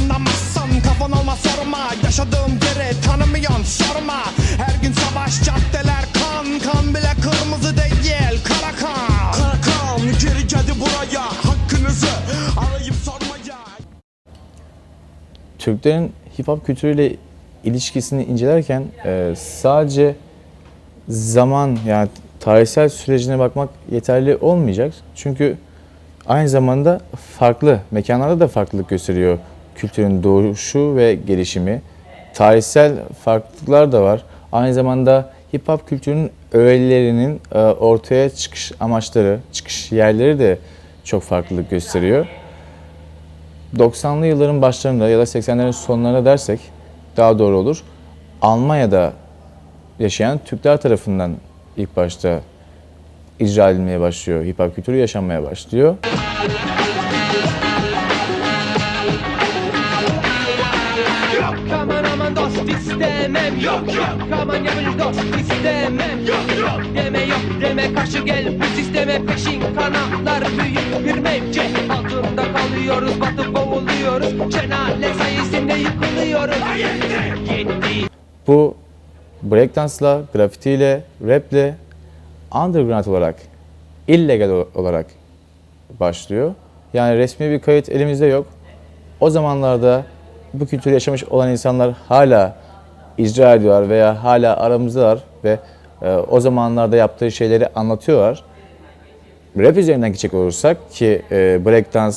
anlamazsan kafan olmaz sorma. Yaşadığım yeri tanımıyorsun sorma. Her gün savaş caddeler kan. Kan bile kırmızı değil kara kan. Kara kan geri geldi buraya. Hakkınızı arayıp sormaya. Türklerin hip hop kültürüyle ilişkisini incelerken e, sadece zaman yani tarihsel sürecine bakmak yeterli olmayacak. Çünkü aynı zamanda farklı mekanlarda da farklılık gösteriyor kültürün doğuşu ve gelişimi. Tarihsel farklılıklar da var. Aynı zamanda hip hop kültürünün öğelerinin e, ortaya çıkış amaçları, çıkış yerleri de çok farklılık gösteriyor. 90'lı yılların başlarında ya da 80'lerin sonlarında dersek daha doğru olur. Almanya'da yaşayan Türkler tarafından ilk başta icra edilmeye başlıyor. Hip hop kültürü yaşanmaya başlıyor. İstemem. Yok yok. Aman yabancı dost istemem. Yok yok. Deme yok deme. Karşı gel. Bu sisteme peşin kanatlar büyük bir mevki. Altında kalıyoruz batıp boğuluyoruz. Şenale sayesinde yıkılıyoruz. Gitti Bu breakdance'la, grafitiyle, raple, underground olarak, illegal olarak başlıyor. Yani resmi bir kayıt elimizde yok. O zamanlarda bu kültürü yaşamış olan insanlar hala icra ediyorlar veya hala aramızdalar ve e, o zamanlarda yaptığı şeyleri anlatıyorlar. Rap üzerinden gidecek olursak ki e, breakdance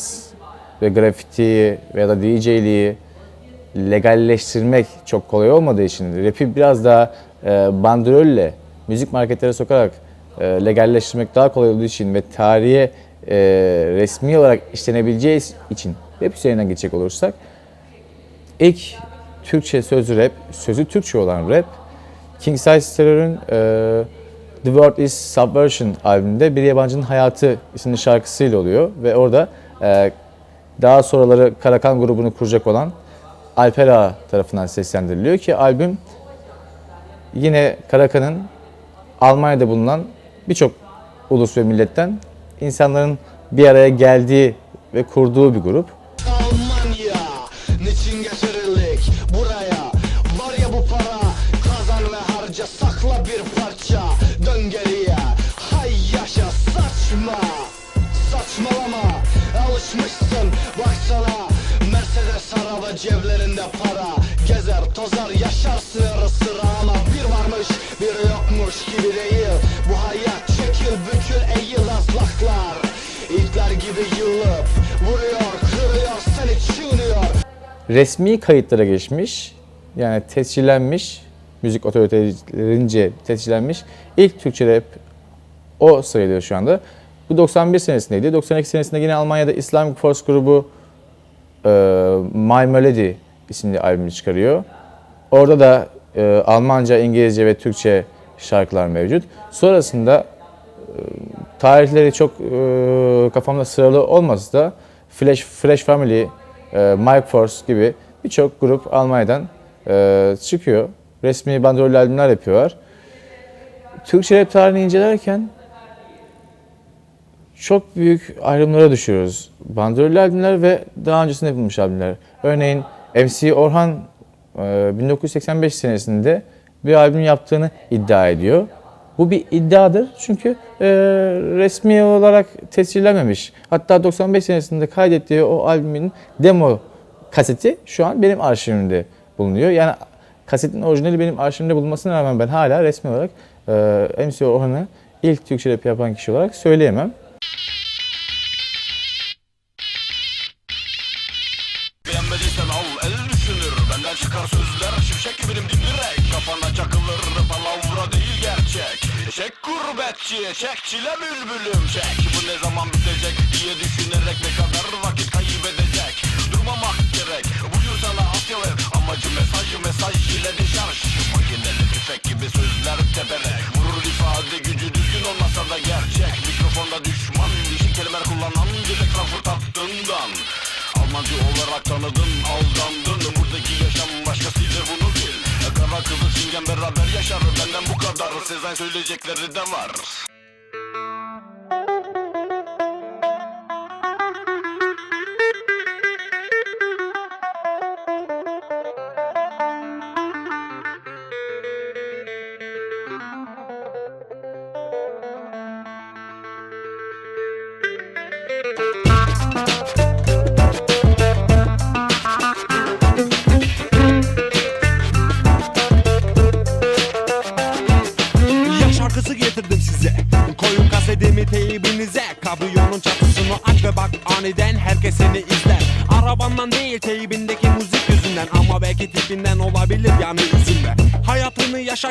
ve grafitiyi veya da DJ'liği legalleştirmek çok kolay olmadığı için rap'i biraz daha e, bandrolle müzik marketlere sokarak e, legalleştirmek daha kolay olduğu için ve tarihe e, resmi olarak işlenebileceği için rap üzerinden gidecek olursak ilk Türkçe sözlü rap, sözü Türkçe olan rap King Size Terror'ın e, The World is Subversion albümünde Bir Yabancının Hayatı isimli şarkısıyla oluyor ve orada e, daha sonraları Karakan grubunu kuracak olan Alper Ağa tarafından seslendiriliyor ki albüm yine Karakan'ın Almanya'da bulunan birçok ulus ve milletten insanların bir araya geldiği ve kurduğu bir grup. Almanya Niçin getirildik resmi kayıtlara geçmiş, yani tescillenmiş, müzik otoritelerince tescillenmiş ilk Türkçe rap o sayılıyor şu anda. Bu 91 senesindeydi. 92 senesinde yine Almanya'da Islamic Force grubu e, My Melody isimli albümü çıkarıyor. Orada da e, Almanca, İngilizce ve Türkçe şarkılar mevcut. Sonrasında e, tarihleri çok e, kafamda sıralı olmasa da Flash, Flash Family, Mike Force gibi birçok grup Almanya'dan e, çıkıyor. Resmi bandrol albümler yapıyorlar. Türkçe rap tarihini incelerken çok büyük ayrımlara düşüyoruz. Bandrollü albümler ve daha öncesinde yapılmış albümler. Örneğin MC Orhan e, 1985 senesinde bir albüm yaptığını iddia ediyor. Bu bir iddiadır çünkü e, resmi olarak tescillenmemiş. Hatta 95 senesinde kaydettiği o albümün demo kaseti şu an benim arşivimde bulunuyor. Yani kasetin orijinali benim arşivimde bulunmasına rağmen ben hala resmi olarak e, MC Orhan'ı ilk Türkçe rap yapan kişi olarak söyleyemem. Çek çile bülbülüm çek. Bu ne zaman bitecek diye düşünerek Ne kadar vakit kaybedecek? Durmamak gerek Buyur sana atyalar Amacı mesaj mesaj ile deşarj Makineli tüfek gibi sözler teperek. Vurur ifade gücü düzgün olmasa da gerçek. Mikrofonda düşman dişi kelimeler kullanan Direkt Frankfurt hattından Almancı olarak tanıdın aldandın. Buradaki yaşam başkasıydı bunu bil. Kara çingen beraber yaşar. Benden bu kadar. Sezen söyleyecekleri de var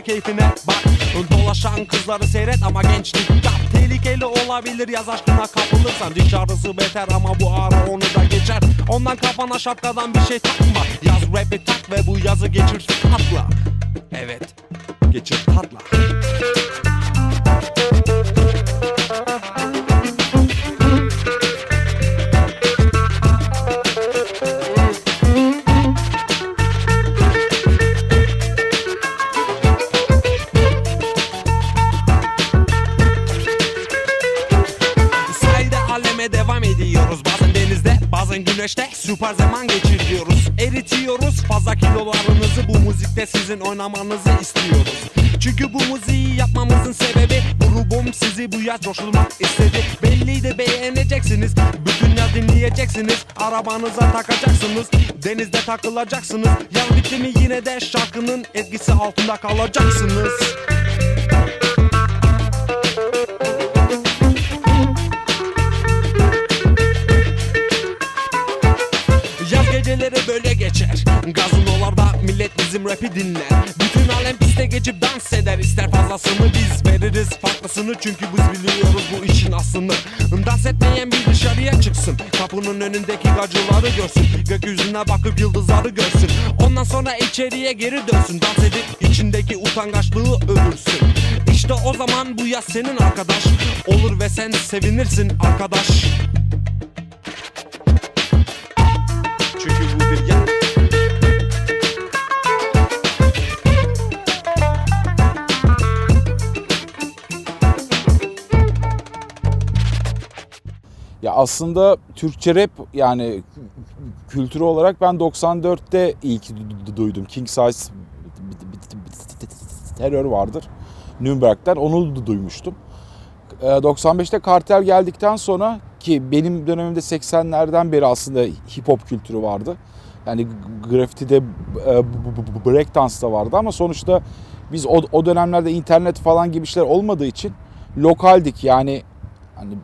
keyfine. Bak Dolaşan kızları seyret ama gençlik yap. Tehlikeli olabilir yaz aşkına kapılırsan. Dışarısı beter ama bu ara onu da geçer. Ondan kafana şapkadan bir şey takma. Yaz rapi tak ve bu yazı geçir tatla Evet geçir tatla süper zaman geçiriyoruz Eritiyoruz fazla kilolarınızı Bu müzikte sizin oynamanızı istiyoruz. Çünkü bu müziği yapmamızın sebebi Grubum sizi bu yaz coşulmak istedi. Belliydi beğeneceksiniz Bütün yaz dinleyeceksiniz. Arabanıza takacaksınız Denizde takılacaksınız. Yaz bitti mi yine de şarkının etkisi altında kalacaksınız rapi dinler. Bütün alem piste geçip dans eder. İster fazlasını biz veririz farklısını. Çünkü biz biliyoruz bu işin aslını. Dans etmeyen bir dışarıya çıksın. Kapının önündeki gacıları görsün. Gökyüzüne bakıp yıldızları görsün. Ondan sonra içeriye geri dönsün. Dans edip içindeki utangaçlığı öldürsün. İşte o zaman bu yaz senin arkadaş. Olur ve sen sevinirsin arkadaş Aslında Türkçe rap yani kültürü olarak ben 94'te ilk du- duydum. King Size Terör vardır. Nürnberg'den onu du- duymuştum. Ee, 95'te kartel geldikten sonra ki benim dönemimde 80'lerden beri aslında hip hop kültürü vardı. Yani graffiti'de e, breakdance da vardı ama sonuçta biz o, o dönemlerde internet falan gibi işler olmadığı için lokaldik. Yani hani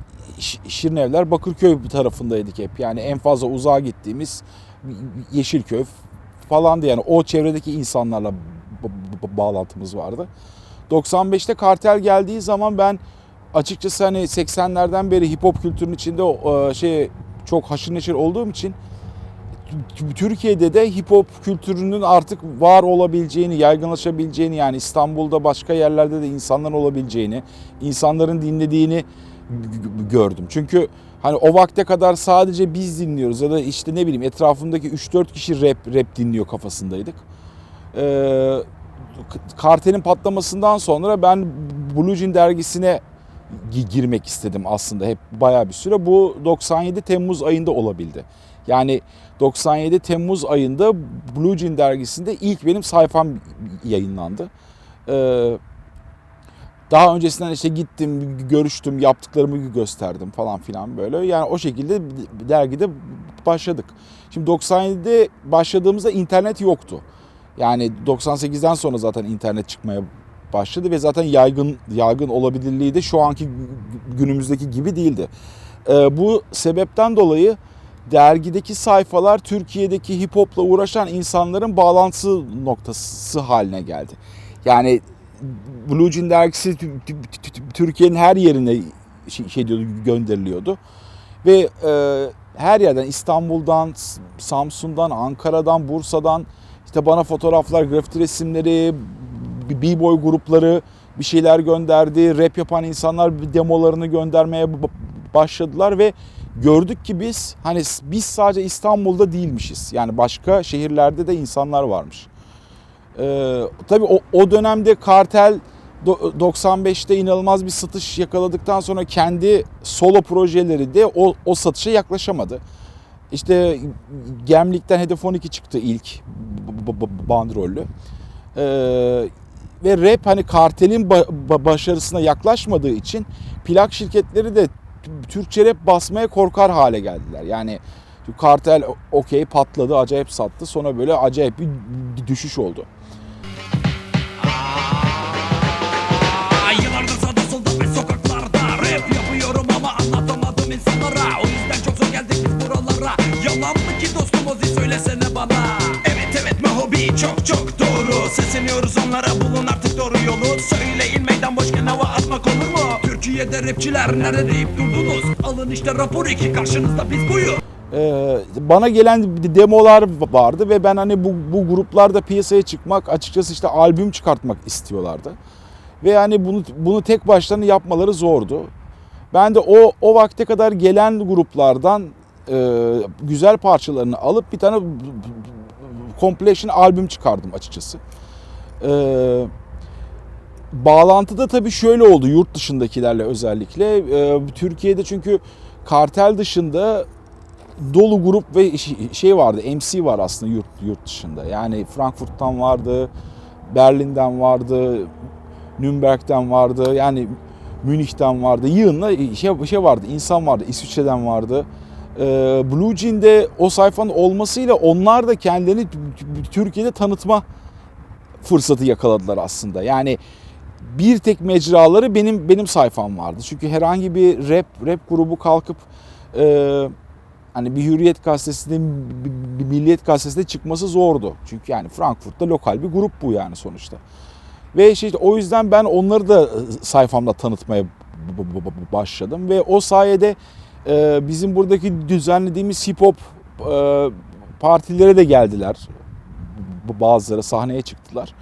Şirinevler Bakırköy tarafındaydık hep. Yani en fazla uzağa gittiğimiz Yeşilköy falandı yani o çevredeki insanlarla bağlantımız vardı. 95'te kartel geldiği zaman ben açıkçası hani 80'lerden beri hip hop kültürünün içinde şey çok haşır neşir olduğum için Türkiye'de de hip hop kültürünün artık var olabileceğini, yaygınlaşabileceğini yani İstanbul'da başka yerlerde de insanların olabileceğini, insanların dinlediğini gördüm. Çünkü hani o vakte kadar sadece biz dinliyoruz ya da işte ne bileyim etrafımdaki 3-4 kişi rap rap dinliyor kafasındaydık. Ee, kartelin patlamasından sonra ben Blue Jean dergisine gi- girmek istedim aslında hep bayağı bir süre. Bu 97 Temmuz ayında olabildi. Yani 97 Temmuz ayında Blue Jean dergisinde ilk benim sayfam yayınlandı. Ee, daha öncesinden işte gittim, görüştüm, yaptıklarımı gösterdim falan filan böyle. Yani o şekilde dergide başladık. Şimdi 97'de başladığımızda internet yoktu. Yani 98'den sonra zaten internet çıkmaya başladı ve zaten yaygın yaygın olabilirliği de şu anki günümüzdeki gibi değildi. Ee, bu sebepten dolayı dergideki sayfalar Türkiye'deki hip hopla uğraşan insanların bağlantısı noktası haline geldi. Yani Blue Jean dergisi Türkiye'nin her yerine şey, şey diyordu, gönderiliyordu. Ve e, her yerden İstanbul'dan, Samsun'dan, Ankara'dan, Bursa'dan işte bana fotoğraflar, grafiti resimleri, b-boy grupları bir şeyler gönderdi. Rap yapan insanlar demolarını göndermeye başladılar ve gördük ki biz hani biz sadece İstanbul'da değilmişiz. Yani başka şehirlerde de insanlar varmış. Ee, tabii o, o dönemde kartel do- 95'te inanılmaz bir satış yakaladıktan sonra kendi solo projeleri de o, o satışa yaklaşamadı. İşte Gemlik'ten Hedef 12 çıktı ilk bandrollü. Ee, ve rap hani kartelin ba- ba- başarısına yaklaşmadığı için plak şirketleri de Türkçe rap basmaya korkar hale geldiler. Yani kartel okey patladı acayip sattı sonra böyle acayip bir düşüş oldu. Söylesene bana Evet evet Mahobi çok çok doğru Sesleniyoruz onlara bulun artık doğru yolu Söyleyin meydan boşken hava atmak olur mu? Türkiye'de rapçiler nerede deyip durdunuz Alın işte rapor iki karşınızda biz buyur Ee, bana gelen demolar vardı ve ben hani bu, bu gruplarda piyasaya çıkmak açıkçası işte albüm çıkartmak istiyorlardı. Ve yani bunu bunu tek başlarına yapmaları zordu. Ben de o o vakte kadar gelen gruplardan e, güzel parçalarını alıp bir tane compilation albüm çıkardım açıkçası. Ee, bağlantıda tabii şöyle oldu yurt dışındakilerle özellikle. Ee, Türkiye'de çünkü kartel dışında dolu grup ve şey vardı MC var aslında yurt yurt dışında. Yani Frankfurt'tan vardı, Berlin'den vardı, Nürnberg'den vardı. Yani Münih'ten vardı. Yığınla şey, şey vardı, insan vardı. İsviçre'den vardı. Ee, Blue Jean'de o sayfanın olmasıyla onlar da kendilerini Türkiye'de tanıtma fırsatı yakaladılar aslında. Yani bir tek mecraları benim benim sayfam vardı. Çünkü herhangi bir rap rap grubu kalkıp e, hani bir Hürriyet gazetesinde bir- Milliyet gazetesinde çıkması zordu. Çünkü yani Frankfurt'ta lokal bir grup bu yani sonuçta. Ve işte o yüzden ben onları da sayfamda tanıtmaya başladım ve o sayede e, bizim buradaki düzenlediğimiz hip hop e, partilere de geldiler. Bazıları sahneye çıktılar.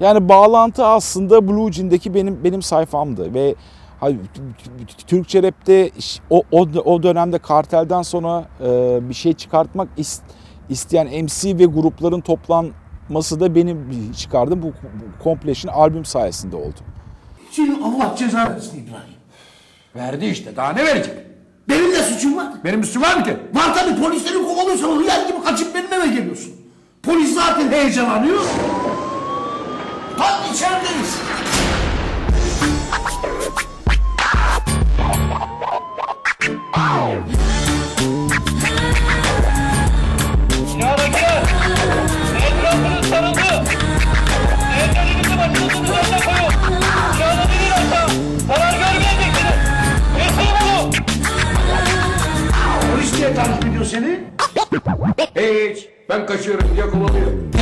Yani bağlantı aslında Blue Jean'deki benim benim sayfamdı ve Türkçe rapte o, o, o dönemde kartelden sonra e, bir şey çıkartmak is- isteyen MC ve grupların toplanması da benim çıkardığım bu, compilation albüm sayesinde oldu. Senin Allah ceza versin İbrahim. Verdi işte daha ne verecek? Benim de suçum var. Benim üstüm var mı ki? Var tabii polisleri kovalıyorsan hıyar gibi kaçıp benim eve geliyorsun. Polis zaten heyecanlanıyor. Tam içerideyiz. Hiç. Ben kaçıyorum diye kovalıyor.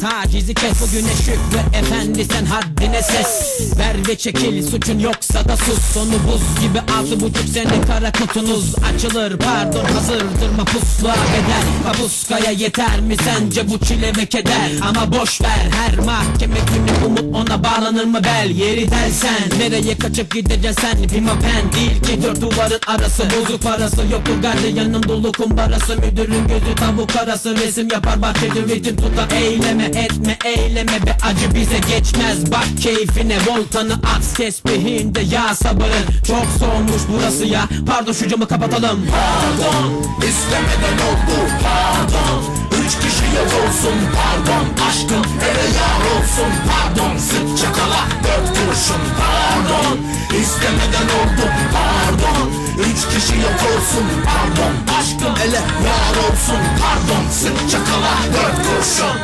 Tacizi kes bugüne şükre efendi sen haddine ses. Ver ve çekil suçun yoksa da sus. Sonu buz gibi altı buçuk sene kara kutunuz Açılır pardon hazırdır mapusluğa bedel. Kapuskaya yeter mi sence bu çile ve keder? Ama boş ver her mahkeme günü umut ona bağlanır mı bel? Yeri dersen nereye kaçıp gideceksin sen Pimapen değil ki dört duvarın arası. Bozuk parası yoktur gardiyanın dolu kumbarası. Müdürün gözü tavuk arası. Resim yapar bahçede ritim tutar Eyleme etme eyleme. Be acı bize geçmez. Bak keyfine voltanı at. Tesbihinde ya sabırın Çok soğumuş burası ya. Pardon şu camı kapatalım. Pardon istemeden oldu. Pardon Üç kişi yok olsun. Pardon Aşkım hele yar olsun. Pardon Sık çakala dört kurşun. Pardon İstemeden oldu. Pardon Üç kişi yok olsun pardon Aşkım hele yar olsun pardon Sık çakala dört kurşun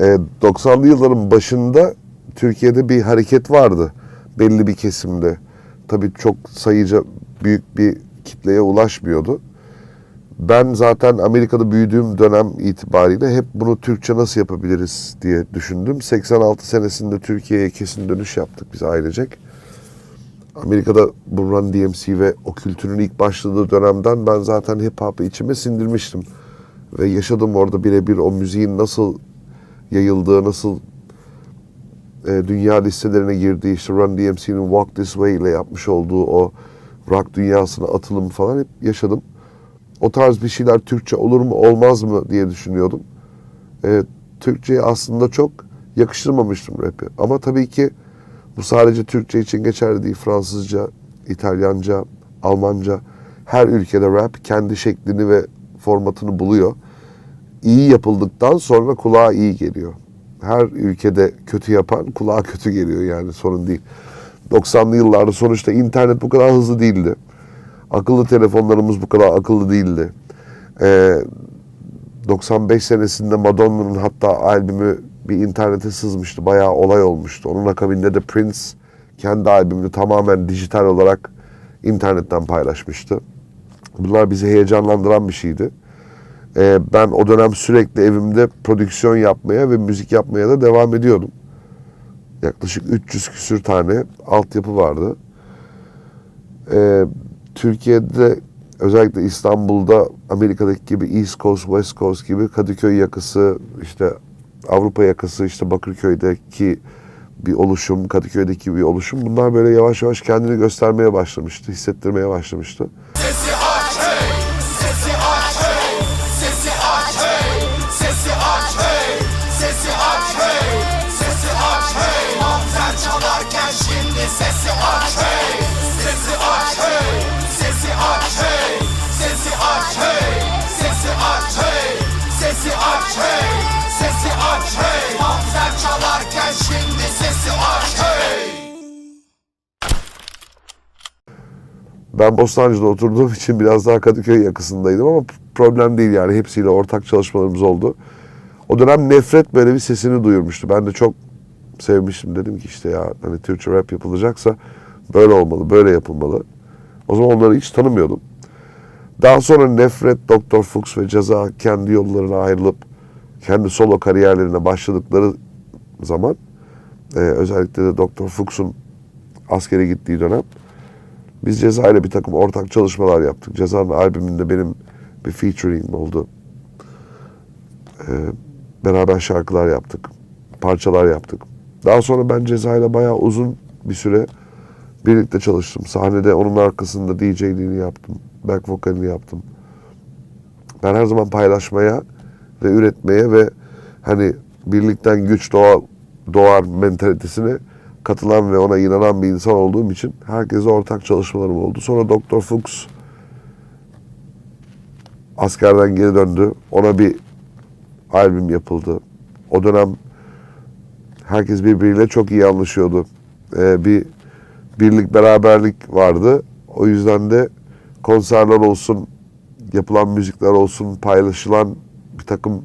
E, 90'lı yılların başında Türkiye'de bir hareket vardı belli bir kesimde. Tabii çok sayıca büyük bir kitleye ulaşmıyordu. Ben zaten Amerika'da büyüdüğüm dönem itibariyle hep bunu Türkçe nasıl yapabiliriz diye düşündüm. 86 senesinde Türkiye'ye kesin dönüş yaptık biz ailecek. Amerika'da bu Run DMC ve o kültürün ilk başladığı dönemden ben zaten hip hop'ı içime sindirmiştim. Ve yaşadım orada birebir o müziğin nasıl yayıldığı, nasıl e, dünya listelerine girdiği, işte Run DMC'nin Walk This Way ile yapmış olduğu o rock dünyasına atılım falan hep yaşadım. O tarz bir şeyler Türkçe olur mu olmaz mı diye düşünüyordum. E, Türkçe'ye aslında çok yakıştırmamıştım rap'i. Ama tabii ki bu sadece Türkçe için geçerli değil. Fransızca, İtalyanca, Almanca her ülkede rap kendi şeklini ve formatını buluyor. İyi yapıldıktan sonra kulağa iyi geliyor. Her ülkede kötü yapan kulağa kötü geliyor yani sorun değil. 90'lı yıllarda sonuçta internet bu kadar hızlı değildi. Akıllı telefonlarımız bu kadar akıllı değildi. Ee, 95 senesinde Madonna'nın hatta albümü bir internete sızmıştı. Bayağı olay olmuştu. Onun akabinde de Prince kendi albümünü tamamen dijital olarak internetten paylaşmıştı. Bunlar bizi heyecanlandıran bir şeydi. Ee, ben o dönem sürekli evimde prodüksiyon yapmaya ve müzik yapmaya da devam ediyordum. Yaklaşık 300 küsür tane altyapı vardı. Ee, Türkiye'de özellikle İstanbul'da Amerika'daki gibi East Coast, West Coast gibi Kadıköy yakası, işte Avrupa yakası, işte Bakırköy'deki bir oluşum, Kadıköy'deki bir oluşum. Bunlar böyle yavaş yavaş kendini göstermeye başlamıştı, hissettirmeye başlamıştı. Ben Bostancı'da oturduğum için biraz daha Kadıköy yakasındaydım ama problem değil yani hepsiyle ortak çalışmalarımız oldu. O dönem Nefret böyle bir sesini duyurmuştu. Ben de çok sevmiştim. Dedim ki işte ya hani Türkçe rap yapılacaksa böyle olmalı, böyle yapılmalı. O zaman onları hiç tanımıyordum. Daha sonra Nefret, Dr. Fuchs ve Ceza kendi yollarına ayrılıp kendi solo kariyerlerine başladıkları zaman e, özellikle de Dr. Fuchs'un askere gittiği dönem biz Ceza ile bir takım ortak çalışmalar yaptık. Ceza'nın albümünde benim bir featuring oldu. Ee, beraber şarkılar yaptık. Parçalar yaptık. Daha sonra ben Ceza ile bayağı uzun bir süre birlikte çalıştım. Sahnede onun arkasında DJ'liğini yaptım. Back vokalini yaptım. Ben her zaman paylaşmaya ve üretmeye ve hani birlikten güç doğar, doğar mentalitesine katılan ve ona inanan bir insan olduğum için herkese ortak çalışmalarım oldu. Sonra Dr. Fuchs askerden geri döndü. Ona bir albüm yapıldı. O dönem herkes birbiriyle çok iyi anlaşıyordu. Ee, bir birlik beraberlik vardı. O yüzden de konserler olsun, yapılan müzikler olsun, paylaşılan bir takım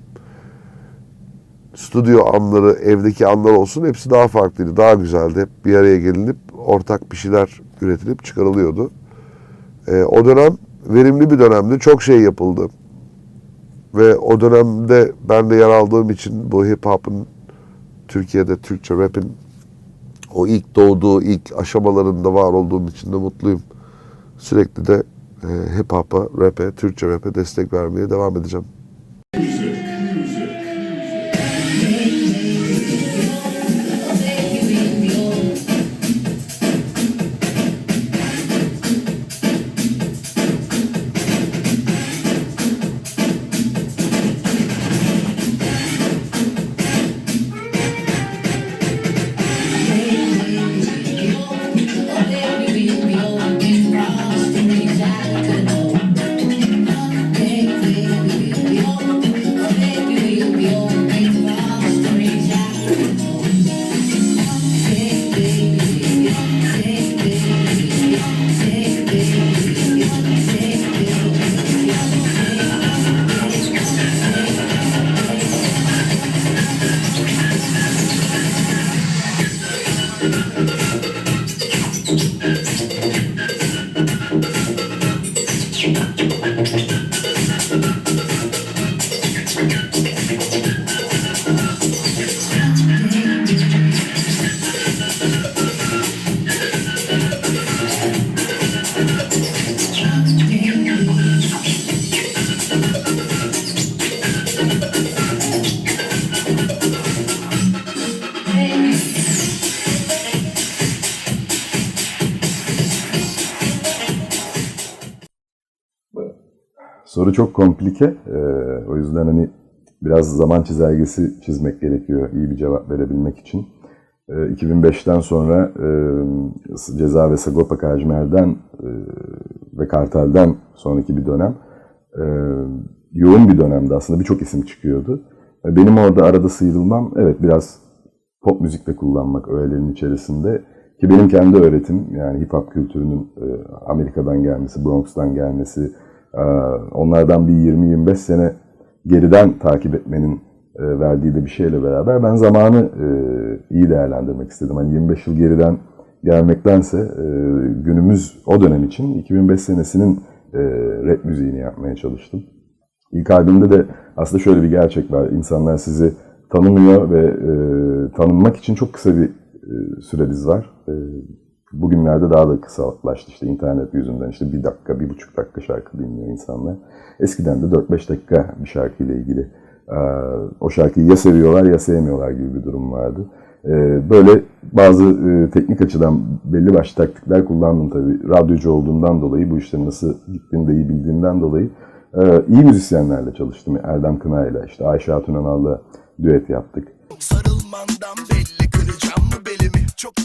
stüdyo anları, evdeki anlar olsun hepsi daha farklıydı, daha güzeldi. Bir araya gelinip ortak bir şeyler üretilip çıkarılıyordu. Ee, o dönem verimli bir dönemdi. Çok şey yapıldı. Ve o dönemde ben de yer aldığım için bu hip hop'un Türkiye'de Türkçe rap'in o ilk doğduğu, ilk aşamalarında var olduğum için de mutluyum. Sürekli de e, hip hop'a, rap'e, Türkçe rap'e destek vermeye devam edeceğim. Komplike. Ee, o yüzden hani biraz zaman çizelgesi çizmek gerekiyor iyi bir cevap verebilmek için. Ee, 2005'ten sonra e, Ceza ve Sagopa Kajmer'den e, ve Kartel'den sonraki bir dönem e, yoğun bir dönemde aslında birçok isim çıkıyordu. E, Benim orada arada sıyrılmam evet biraz pop müzik de kullanmak öğelerin içerisinde ki benim kendi öğretim yani hip hop kültürünün e, Amerika'dan gelmesi, Bronx'tan gelmesi, e, onlardan bir 20-25 sene geriden takip etmenin e, verdiği de bir şeyle beraber ben zamanı e, iyi değerlendirmek istedim. Hani 25 yıl geriden gelmektense e, günümüz o dönem için 2005 senesinin rap müziğini yapmaya çalıştım. İlk albümde de aslında şöyle bir gerçek var. İnsanlar sizi tanımıyor ve tanınmak için çok kısa bir süreniz var. Bugünlerde daha da kısalaştı işte internet yüzünden işte bir dakika, bir buçuk dakika şarkı dinliyor insanlar. Eskiden de 4-5 dakika bir şarkıyla ilgili o şarkıyı ya seviyorlar ya sevmiyorlar gibi bir durum vardı. Böyle bazı teknik açıdan belli başlı taktikler kullandım tabii. Radyocu olduğumdan dolayı bu işlerin nasıl gittiğini de iyi bildiğimden dolayı iyi müzisyenlerle çalıştım. Erdem Kınay'la, işte Ayşe Hatun düet yaptık. Sarılmandan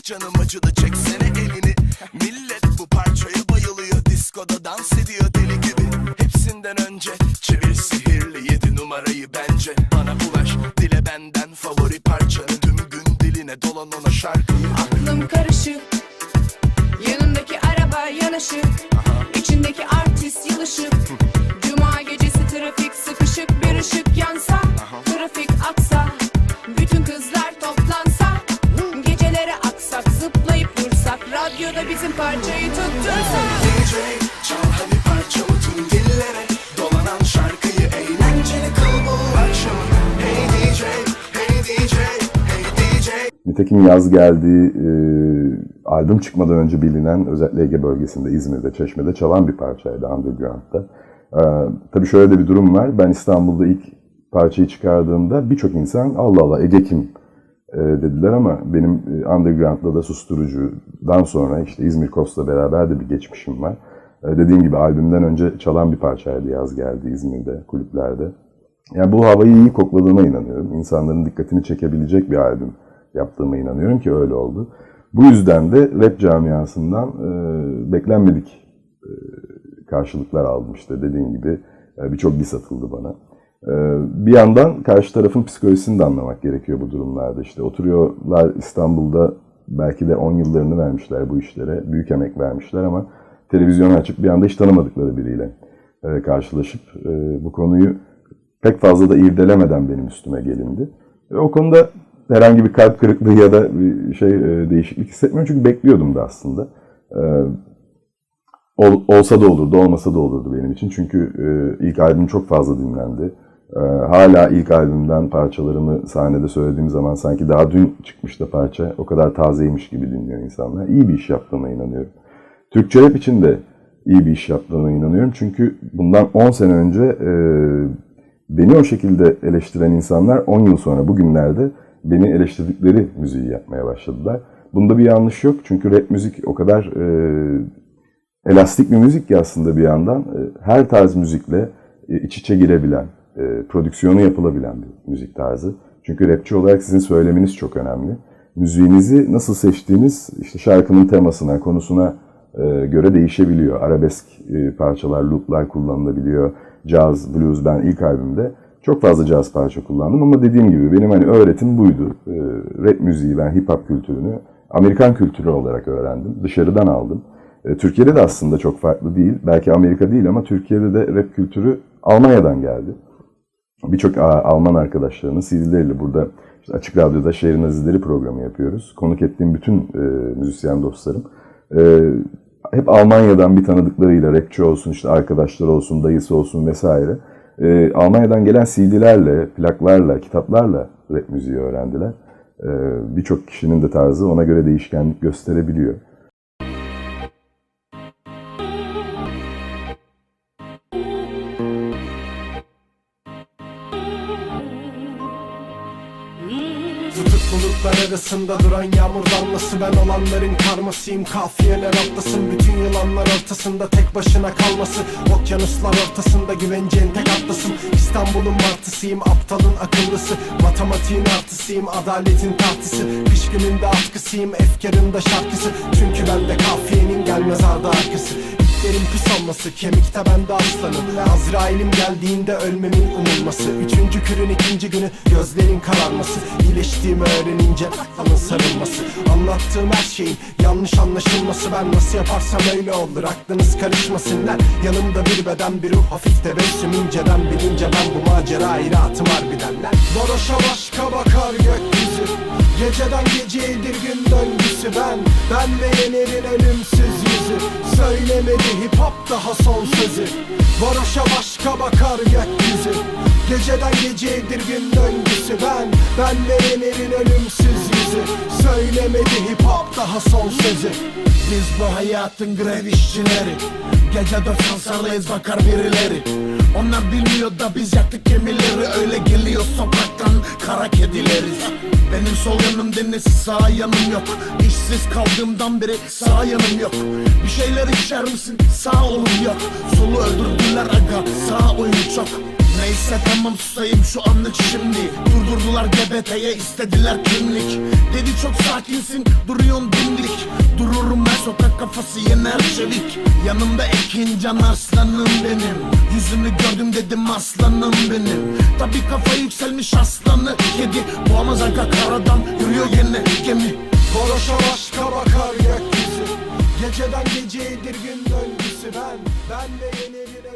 canım acıdı çeksene elini. Millet bu parçaya bayılıyor Diskoda dans ediyor deli gibi. Hepsinden önce çevir sihirli yedi numarayı bence. Bana ulaş dile benden favori parçanı Tüm gün diline dolan ona şarkıyı. Aklım karışık Yanımdaki araba yanaşık. İçindeki artist yılışık. Cuma gecesi trafik sıkışık Bir ışık yansa Bizim parçayı tuttursak DJ çal hadi parçamı tüm dillere Dolanan şarkıyı eğlenceli kıl bu akşamı Hey DJ, hey DJ, hey DJ Nitekim yaz geldiği e, albüm çıkmadan önce bilinen özellikle Ege bölgesinde, İzmir'de, Çeşme'de çalan bir parçaydı Underground'da. E, tabii şöyle de bir durum var. Ben İstanbul'da ilk parçayı çıkardığımda birçok insan Allah Allah Ege kim dediler ama benim e, Underground'da da susturucudan sonra işte İzmir Kost'la beraber de bir geçmişim var. E, dediğim gibi albümden önce çalan bir parçaydı yaz geldi İzmir'de, kulüplerde. Yani bu havayı iyi kokladığıma inanıyorum. İnsanların dikkatini çekebilecek bir albüm yaptığıma inanıyorum ki öyle oldu. Bu yüzden de rap camiasından e, beklenmedik e, karşılıklar aldım işte dediğim gibi. E, Birçok diss atıldı bana. E, bir yandan karşı tarafın psikolojisini de anlamak gerekiyor bu durumlarda. İşte oturuyorlar İstanbul'da belki de 10 yıllarını vermişler bu işlere. Büyük emek vermişler ama televizyonu açıp bir anda hiç tanımadıkları biriyle e, karşılaşıp e, bu konuyu pek fazla da irdelemeden benim üstüme gelindi. E, o konuda herhangi bir kalp kırıklığı ya da bir şey değişiklik hissetmiyorum çünkü bekliyordum da aslında. Ol- olsa da olurdu, olmasa da olurdu benim için çünkü e, ilk albüm çok fazla dinlendi. E, hala ilk albümden parçalarımı sahnede söylediğim zaman sanki daha dün çıkmış da parça o kadar tazeymiş gibi dinliyor insanlar. İyi bir iş yaptığıma inanıyorum. Türkçe rap için de iyi bir iş yaptığıma inanıyorum. Çünkü bundan 10 sene önce e, beni o şekilde eleştiren insanlar 10 yıl sonra bugünlerde beni eleştirdikleri müziği yapmaya başladılar. Bunda bir yanlış yok çünkü rap müzik o kadar e, elastik bir müzik ki aslında bir yandan. E, her tarz müzikle e, iç içe girebilen, e, prodüksiyonu yapılabilen bir müzik tarzı. Çünkü rapçi olarak sizin söyleminiz çok önemli. Müziğinizi nasıl seçtiğiniz işte şarkının temasına, konusuna e, göre değişebiliyor. Arabesk e, parçalar, looplar kullanılabiliyor. Caz, blues ben ilk albümde çok fazla caz parça kullandım ama dediğim gibi benim hani öğretim buydu. E, rap müziği ben hip hop kültürünü Amerikan kültürü olarak öğrendim. Dışarıdan aldım. E, Türkiye'de de aslında çok farklı değil. Belki Amerika değil ama Türkiye'de de rap kültürü Almanya'dan geldi. Birçok Alman arkadaşlarımın CD'leriyle burada işte Açık Radyo'da Şehrin Azizleri programı yapıyoruz. Konuk ettiğim bütün e, müzisyen dostlarım e, hep Almanya'dan bir tanıdıklarıyla rapçi olsun, işte arkadaşları olsun, dayısı olsun vesaire. E, Almanya'dan gelen CD'lerle, plaklarla, kitaplarla rap müziği öğrendiler. E, Birçok kişinin de tarzı ona göre değişkenlik gösterebiliyor. Arasında duran yağmur damlası. Ben olanların karmasıyım. Kafiyeler atlasın. Bütün yılanlar ortasında tek başına kalması. Okyanuslar ortasında güvenceğin tek atlasın. İstanbul'un martısıyım aptalın akıllısı. Matematiğin artısıyım adaletin tartısı. Kış gününde atkısıyım efkarın da şarkısı. Çünkü bende kafiyenin gelmez ardı arkası İtlerin pis olması kemikte bende aslanım. Azrail'im geldiğinde ölmemin umulması. Üçüncü kürün ikinci günü gözlerin kararması. İyileştiğimi öğrenince alın sarılması. Anlattığım her şeyin yanlış anlaşılması. Ben nasıl yaparsam öyle olur. Aklınız karışmasınlar. Yanımda bir beden bir ruh hafif tebessüm inceden Bilince ben bu macera hayratım harbidenler Varoşa başka bakar gökyüzü. Geceden geceydir gün döngüsü ben Ben ve Yener'in ölümsüz yüzü. Söylemedi hip hop daha son sözü. Varoşa başka bakar gökyüzü. Geceden geceydir gün döngüsü ben Ben ve Yener'in ölümsüz yüzü. Söylemedi hip hop daha son sözü. Biz bu hayatın grev işçileri. Gece dört sansarlayız bakar birileri Onlar bilmiyor da biz yaktık gemileri. Öyle geliyor sokaktan kara kedileriz Benim sol yanım deniz sağ yanım yok. İşsiz kaldığımdan beri sağ yanım yok. Bir şeyler içer misin? Sağ olun yok. Solu öldürdüler aga sağ oyun çok Neyse tamam susayım şu anlık şimdi. Durdurdular GBT'ye istediler kimlik. Dedi çok sakinsin duruyorsun dimdik. Dururum ben sokak kafası yener çevik Yanımda Ekin Can Arslanım benim. Yüzünü gördüm dedim aslanım benim. Tabi kafa yükselmiş aslanı kedi Boğamaz aga karadan yürüyor yine gemi. Boroşa başka bakar gökyüzü Geceden geceydir gün döngüsü ben. Ben de Yener'in ölü